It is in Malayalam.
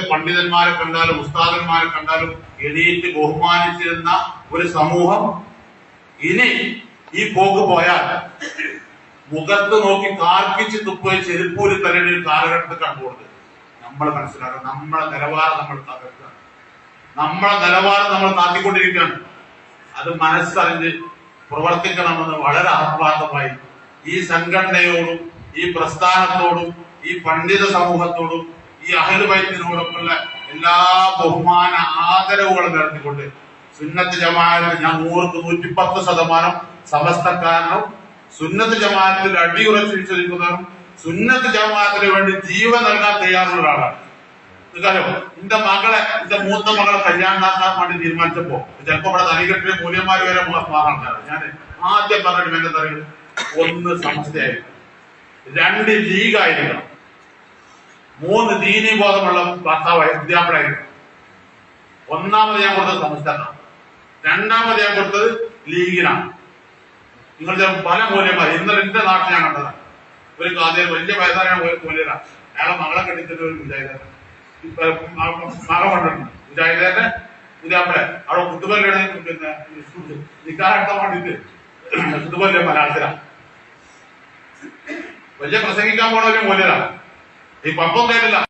പണ്ഡിതന്മാരെ കണ്ടാലും ഉസ്താദന്മാരെ കണ്ടാലും എണീറ്റ് ബഹുമാനിച്ചിരുന്ന ഒരു സമൂഹം ഇനി ഈ പോക്ക് പോയാൽ മുഖത്ത് നോക്കി കാർക്കിച്ച് തുപ്പുകയും ചെരുപ്പൂരി തരേണ്ട ഒരു കാലഘട്ടത്തിൽ കണ്ടുകൊടുത്ത് നമ്മൾ മനസ്സിലാക്കണം. നമ്മളെ നിലവാരം നമ്മൾ തകർക്കുക. നമ്മളെ നിലവാരം നമ്മൾ താത്തിക്കൊണ്ടിരിക്കുകയാണ്. അത് മനസ്സറിഞ്ഞ് പ്രവർത്തിക്കണമെന്ന് വളരെ ആത്മാർത്ഥമായി ഈ സംഘടനയോടും ഈ പ്രസ്ഥാനത്തോടും ഈ പണ്ഡിത സമൂഹത്തോടും ഈ അഹലുബൈത്തിനോടൊപ്പമുള്ള എല്ലാ ബഹുമാന ആദരവുകളും നടത്തിക്കൊണ്ട് സുന്നത്ത് ജമാഅത്തിന് ഞാൻ നൂറ് നൂറ്റിപ്പത്ത് ശതമാനം സമസ്തക്കാരനും സുന്നത്ത് ജമാഅത്തിൽ അടിയുറച്ച് വിശ്വസിക്കുന്നവരും സുന്നത്ത് ജമാഅത്തിന് വേണ്ടി ജീവൻ നൽകാൻ തയ്യാറുള്ള ഒരാളാണ്. എന്റെ മകളെ എന്റെ മൂത്ത മകളെ കല്യാണം നടത്താൻ വേണ്ടി തീരുമാനിച്ചപ്പോ ചിലപ്പോ ഇവിടെ തനികെട്ടിലെ മൂല്യന്മാര് വരെ മാറാണ് ഞാൻ ആദ്യം പറഞ്ഞിട്ട് എന്താ തറികൾ ഒന്ന് സമസ്തയായിരിക്കണം രണ്ട് ലീഗായിരിക്കണം. മൂന്ന് ദീനി ബോധമുള്ള ഭർത്താവ് വിദ്യാഭ്യാസം. ഒന്നാമത് ഞാൻ കൊടുത്തത് സമസ്തക്കാണ് രണ്ടാമത് ഞാൻ കൊടുത്തത് ലീഗിനാണ് നിങ്ങളുടെ പല മൂല്യന്മാർ ഇന്നലെ എന്റെ നാട്ടിൽ ഞാൻ കണ്ടതാണ് ഒരു കാതയിൽ വലിയ വയസ്സായ മൂല്യനാണ് അയാളെ മകളെ കെട്ടിച്ചിട്ട് ഒരു മുജാഹിദാണ് മക കൊണ്ടിട്ടുണ്ട് മുജാഹിദേന്റെ പുതിയാപ്പിളെ. അവിടെ കുത്തുപല്ലാണ് പിന്നെ നിക്കാറെടുക്കാൻ വേണ്ടിട്ട് കുട്ടുപല്ലിയ മലയാളത്തിലാണ് വലിയ പ്രസംഗിക്കാൻ പോണ ഒരു Y cuando de la